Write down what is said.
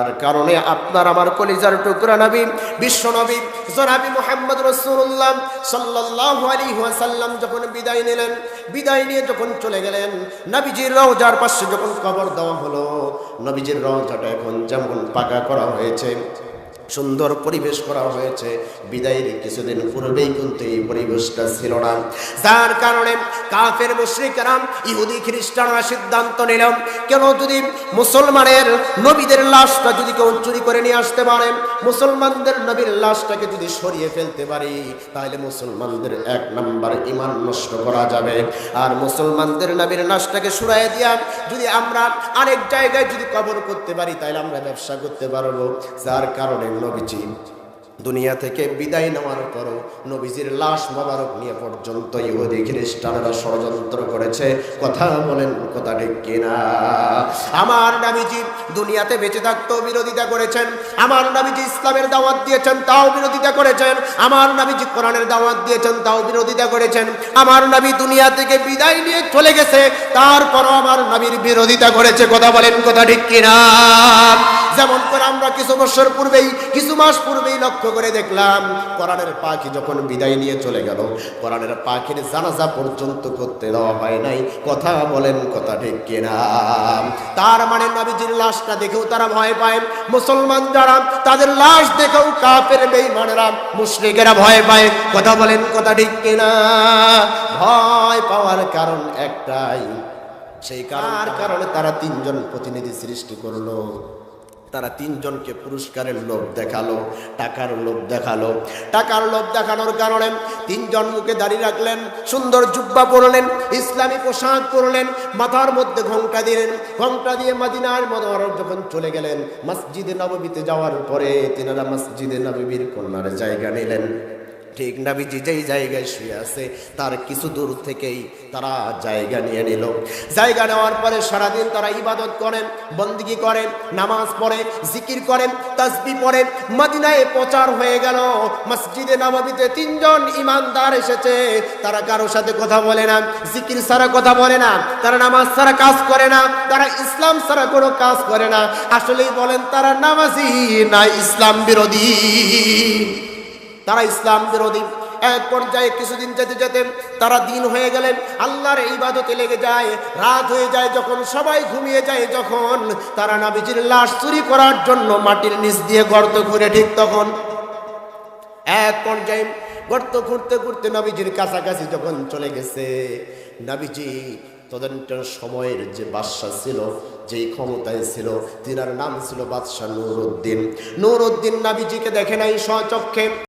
তার কারণে আপনার আমার কলিজার টুকরা নবী, বিশ্ব নবী, জনাবি মোহাম্মদ রসুল্লাহ সাল্লাল্লাহু আলাইহি ওয়াসাল্লাম যখন বিদায় নিলেন, বিদায় নিয়ে যখন চলে গেলেন, নবীজির রওজার পাশে যখন কবর দেওয়া হলো, নবীজির রওজাটা এখন যেমন পাকা করা হয়েছে, সুন্দর পরিবেশ করা হয়েছে, বিদায়ের কিছুদিন পূর্বেই কিন্তু এই পরিবেশটা ছিল না। যার কারণে কাফের মুশরিকরাম, ইহুদি খ্রিস্টানরা সিদ্ধান্ত নিল কেন যদি মুসলমানের নবীদের লাশটা যদি কেউ চুরি করে নিয়ে আসতে পারে, মুসলমানদের নবীর লাশটাকে যদি সরিয়ে ফেলতে পারি, তাহলে মুসলমানদের এক নাম্বার ইমান নষ্ট করা যাবে। আর মুসলমানদের নবীর লাশটাকে সরাই দিয়া যদি আমরা আরেক জায়গায় যদি কবর করতে পারি, তাহলে আমরা ব্যবসা করতে পারব। যার কারণে নবীজি দুনিয়া থেকে বিদায় নেওয়ার পরও নবীজির লাশ মোবারক নিয়ে পর্যন্ত ইহুদি খ্রিস্টানরা ষড়যন্ত্র করেছে। কথা বলেন, কথা ঠিক কিনা? আমার নবীজি দুনিয়াতে বেঁচে থাকতেও বিরোধিতা করেছেন। আমার নবীজি ইসলামের দাওয়াত দিয়েছেন, তাও বিরোধিতা করেছেন। আমার নবীজি কোরআনের দাওয়াত দিয়েছেন, তাও বিরোধিতা করেছেন। আমার নবী দুনিয়া থেকে বিদায় নিয়ে চলে গেছে, তারপরও আমার নবীর বিরোধিতা করেছে। কথা বলেন, কথা ঠিক কিনা? যেমন করে আমরা কিছু বছর পূর্বেই কিছু মাস পূর্বেই লক্ষ্য করে দেখলাম কোরআনের পাখি যখন বিদায় নিয়ে চলে গেল কোরআনের পাখির জানাজা পর্যন্ত করতে দেওয়া হয় নাই। কথা বলেন কথা ঠিক কিনা? তার মানে নবীজির লাশটা দেখেও তারা ভয় পায়। মুসলমান যারা তাদের লাশ দেখেও কাফের বেঈমানেরা মুশরিকেরা ভয় পায়। কথা বলেন কথা ঠিক কিনা? ভয় পাওয়ার কারণ একটাই সেই কারণে তারা তিনজন প্রতিনিধি সৃষ্টি করল। তারা তিনজনকে পুরস্কারের লোভ দেখাল, টাকার লোভ দেখাল। টাকার লোভ দেখানোর কারণে তিনজন মুখে দাঁড়িয়ে রাখলেন, সুন্দর জুব্বা পরলেন, ইসলামী পোশাক পরলেন, মাথার মধ্যে ঘণ্টা দিলেন। ঘণ্টা দিয়ে মাদিনার মনোহর যখন চলে গেলেন, মসজিদে নববীতে যাওয়ার পরে তিনারা মসজিদে নববীর কন্যার জায়গা নিলেন। ঠিক নাবিজি যেই জায়গায় শুয়ে আছে, তার কিছু দূর থেকেই তারা জায়গা নিয়ে নিল। জায়গা নেওয়ার পরে সারাদিন তারা ইবাদত করেন, বন্দিগি করেন, নামাজ পড়ে, জিকির করেন, তাসবি পড়েন মদিনায় প্রচার হয়ে গেল, মসজিদে নববীতে তিনজন ইমানদার এসেছে। তারা কারোর সাথে কথা বলে না, জিকির ছাড়া কথা বলে না, তারা নামাজ ছাড়া কাজ করে না, তারা ইসলাম ছাড়া কোনো কাজ করে না। আসলেই বলেন, তারা নামাজি না ইসলাম বিরোধী। তারা ইসলাম বিরোধী এক পর্যায়ে কিছুদিন যেতে যেতে তারা দিন হয়ে গেলেন। আল্লাহর ইবাদতে লেগে যায়, রাত হয়ে যায়, যখন সবাই ঘুমিয়ে যায়, যখন তারা নাবিজির লাশ চুরি করার জন্য মাটির নিচ দিয়ে গর্ত করে ঠিক তখন এক পর্যায়ে গর্ত ঘুরতে ঘুরতে নবীজির কাছাকাছি যখন চলে গেছে, নবীজি তদন্তের সময়ের যে বাদশা ছিল, যেই ক্ষমতায় ছিল, তিনার নাম ছিল বাদশাহ নুরুদ্দিন। নুরুদ্দিন নাবিজিকে দেখে নাই স্বচক্ষে।